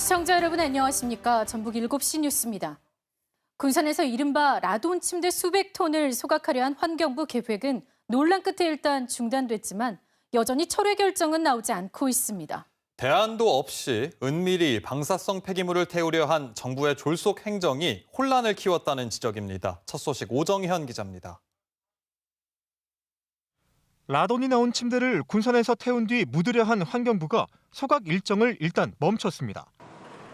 시청자 여러분 안녕하십니까? 전북 7시 뉴스입니다. 군산에서 이른바 라돈 침대 수백 톤을 소각하려 한 환경부 계획은 논란 끝에 일단 중단됐지만 여전히 철회 결정은 나오지 않고 있습니다. 대안도 없이 은밀히 방사성 폐기물을 태우려 한 정부의 졸속 행정이 혼란을 키웠다는 지적입니다. 첫 소식 오정현 기자입니다. 라돈이 나온 침대를 군산에서 태운 뒤 묻으려 한 환경부가 소각 일정을 일단 멈췄습니다.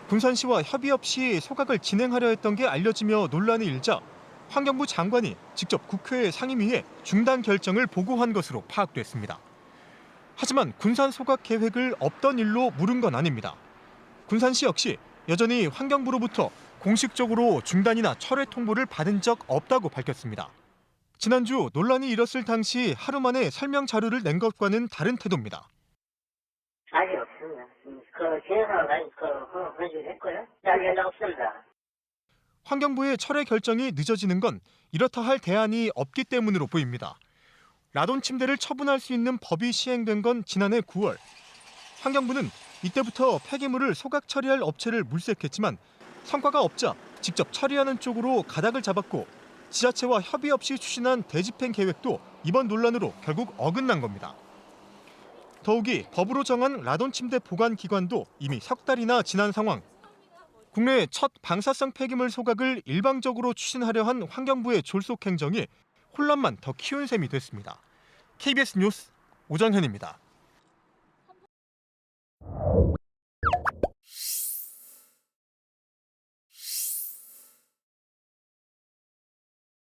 군산시와 협의 없이 소각을 진행하려 했던 게 알려지며 논란이 일자 환경부 장관이 직접 국회에 상임위에 중단 결정을 보고한 것으로 파악됐습니다. 하지만 군산 소각 계획을 없던 일로 물은 건 아닙니다. 군산시 역시 여전히 환경부로부터 공식적으로 중단이나 철회 통보를 받은 적 없다고 밝혔습니다. 지난주 논란이 일었을 당시 하루 만에 설명 자료를 낸 것과는 다른 태도입니다. 없습니다. 음, 그그 없습니다. 환경부의 철회 결정이 늦어지는 건 이렇다 할 대안이 없기 때문으로 보입니다. 라돈 침대를 처분할 수 있는 법이 시행된 건 지난해 9월. 환경부는 이때부터 폐기물을 소각 처리할 업체를 물색했지만 성과가 없자 직접 처리하는 쪽으로 가닥을 잡았고 지자체와 협의 없이 추진한 대집행 계획도 이번 논란으로 결국 어긋난 겁니다. 더욱이 법으로 정한 라돈 침대 보관 기관도 이미 석 달이나 지난 상황. 국내 첫 방사성 폐기물 소각을 일방적으로 추진하려 한 환경부의 졸속 행정이 혼란만 더 키운 셈이 됐습니다. KBS 뉴스 오정현입니다.